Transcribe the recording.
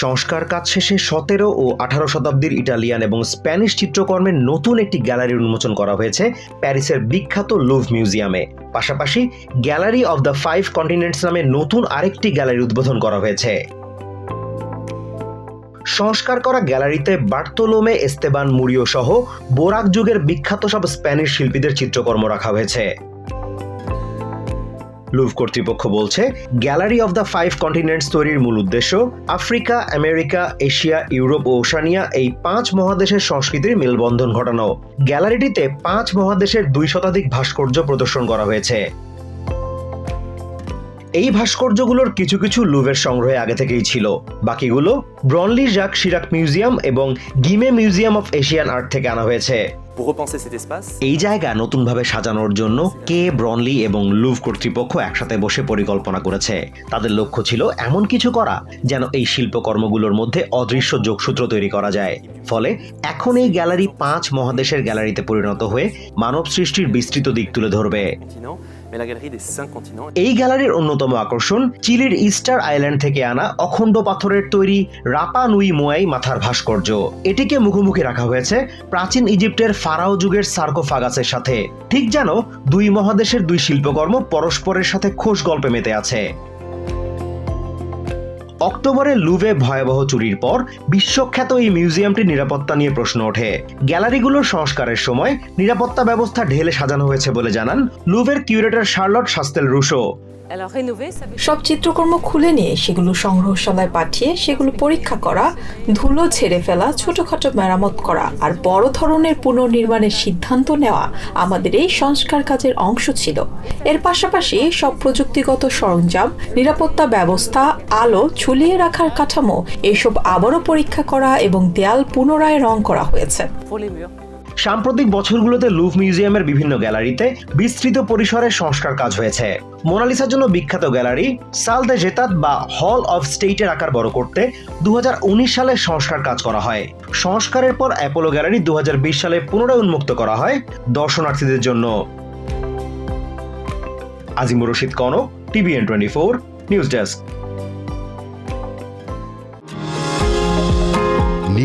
সংস্কার কাজ শেষে সতেরো ও আঠারো শতাব্দীর ইটালিয়ান এবং স্প্যানিশ চিত্রকর্মের নতুন একটি গ্যালারি উন্মোচন করা হয়েছে প্যারিসের বিখ্যাত লুভ মিউজিয়ামে। পাশাপাশি gallery of the five continents নামে নতুন আরেকটি গ্যালারি উদ্বোধন করা হয়েছে। সংস্কার করা গ্যালারিতে বার্তোলোমে, এস্তেবান, মুরিও সহ বোরাক যুগের বিখ্যাত সব স্প্যানিশ শিল্পীদের চিত্রকর্ম রাখা হয়েছে। লুভ কর্তৃপক্ষ বলছে, gallery of the five continents তৈরির মূল উদ্দেশ্য, আফ্রিকা, আমেরিকা, এশিয়া, ইউরোপ ও ওশানিয়া এই পাঁচ মহাদেশের সংস্কৃতির মেলবন্ধন ঘটানো। গ্যালারিটিতে পাঁচ মহাদেশের দুই শতাধিক ভাস্কর্য প্রদর্শন করা হয়েছে। এই ভাস্কর্যগুলোর কিছু কিছু লুভের সংগ্রহে আগে থেকেই ছিল। বাকিগুলো ব্রনলি জাক শিরাক মিউজিয়াম এবং Guimet museum of Asian art থেকে আনা হয়েছে। এই জায়গা নতুনভাবে সাজানোর জন্য কে ব্রনলি এবং লুভ কর্তৃপক্ষ একসাথে বসে পরিকল্পনা করেছে। তাদের লক্ষ্য ছিল এমন কিছু করা যেন এই শিল্পকর্মগুলোর মধ্যে অদৃশ্য যোগসূত্র তৈরি করা যায়। ফলে এখন এই গ্যালারি পাঁচ মহাদেশের গ্যালারিতে পরিণত হয়ে মানব সৃষ্টির বিস্তৃত দিক তুলে ধরবে। Mais la galerie des cinq. এই গ্যালারির অন্যতম আকর্ষণ চিলির ইস্টার আইল্যান্ড থেকে আনা অখণ্ড পাথরের তৈরি রাপা নুই মোয়াই মাথার ভাস্কর্য এটিকে মুখোমুখি রাখা হয়েছে প্রাচীন ইজিপ্টের ফারাও যুগের সার্কোফাগাসের সাথে ঠিক যেন দুই মহাদেশের দুই শিল্পকর্ম পরস্পরের সাথে খোশ গল্পে মেতে আছে অক্টোবরে লুভে ভয়াবহ চুরির পর বিশ্বখ্যাত এই মিউজিয়ামটির নিরাপত্তা নিয়ে প্রশ্ন ওঠে। গ্যালারিগুলোর সংস্কারের সময় নিরাপত্তা ব্যবস্থা ঢেলে সাজানো হয়েছে বলে জানান লুভের কিউরেটর শার্লট শাস্তেল রুশো। সব চিত্রকর্ম খুলে নিয়ে সেগুলো সংগ্রহশালায় পাঠিয়ে সেগুলো পরীক্ষা করা ধুলো ছেড়ে ফেলা ছোটখাটো মেরামত করা আর বড় ধরনের পুনর্নির্মাণের সিদ্ধান্ত নেওয়া আমাদের এই সংস্কার কাজের অংশ ছিল। এর পাশাপাশি সব প্রযুক্তিগত সরঞ্জাম নিরাপত্তা ব্যবস্থা আলো ঝুলিয়ে রাখার কাঠামো, এসব আবারও পরীক্ষা করা এবং দেয়াল পুনরায় রং করা হয়েছে. সাম্প্রতিক বছরগুলোতে লুভ মিউজিয়ামের বিভিন্ন গ্যালারিতে বিস্তৃত পরিসরে সংস্কার কাজ হয়েছে। মোনালিসার জন্য বিখ্যাত গ্যালারি, সাল দে জেতাত বা হল অফ স্টেটের আকার বড় করতে দু হাজার উনিশ সালে সংস্কার কাজ করা হয়। সংস্কারের পর অ্যাপোলো গ্যালারি দু হাজার বিশ সালে পুনরায় উন্মুক্ত করা হয় দর্শনার্থীদের জন্য। Azimur Rashid Kanak TVN twenty four, news desk.